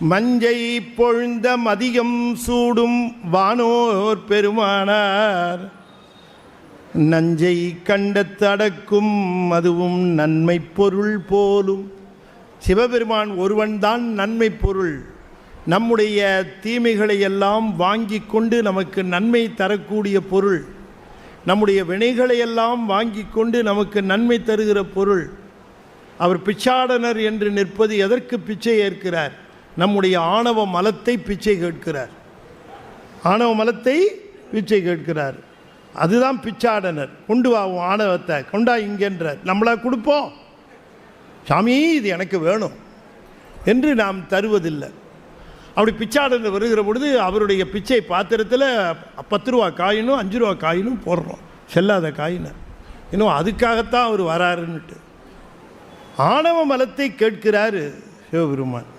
மஞ்சை பொழுந்த மதியம் சூடும் வானோர் பெருமானார். நஞ்சை கண்ட தடக்கும் அதுவும் நன்மை பொருள் போலும். சிவபெருமான் ஒருவன்தான் நன்மை பொருள். நம்முடைய தீமைகளை எல்லாம் வாங்கி கொண்டு நமக்கு நன்மை தரக்கூடிய பொருள். நம்முடைய வினைகளை எல்லாம் வாங்கி கொண்டு நமக்கு நன்மை தருகிற பொருள். அவர் பிச்சாடனர் என்று நிற்பது எதற்கு பிச்சை ஏற்கிறார்? நம்முடைய ஆணவ மலத்தை பிச்சை கேட்கிறார். ஆணவ மலத்தை பிச்சை கேட்கிறார். அதுதான் பிச்சாடனர். கொண்டு வா ஆணவத்தை கொண்டா இங்கேன்றார் நம்மளா கொடுப்போம். சாமி இது எனக்கு வேணும் என்று நாம் தருவதில்லை. அப்படி பிச்சாடனர் வருகிற பொழுது அவருடைய பிச்சை பாத்திரத்தில் பத்து ரூபா காயினும் அஞ்சு ரூபா காயினும் போடுறோம். செல்லாத காயினை இன்னும் அதுக்காகத்தான் அவர் வராருன்னுட்டு. ஆணவ மலத்தை கேட்கிறாரு சிவபெருமான்.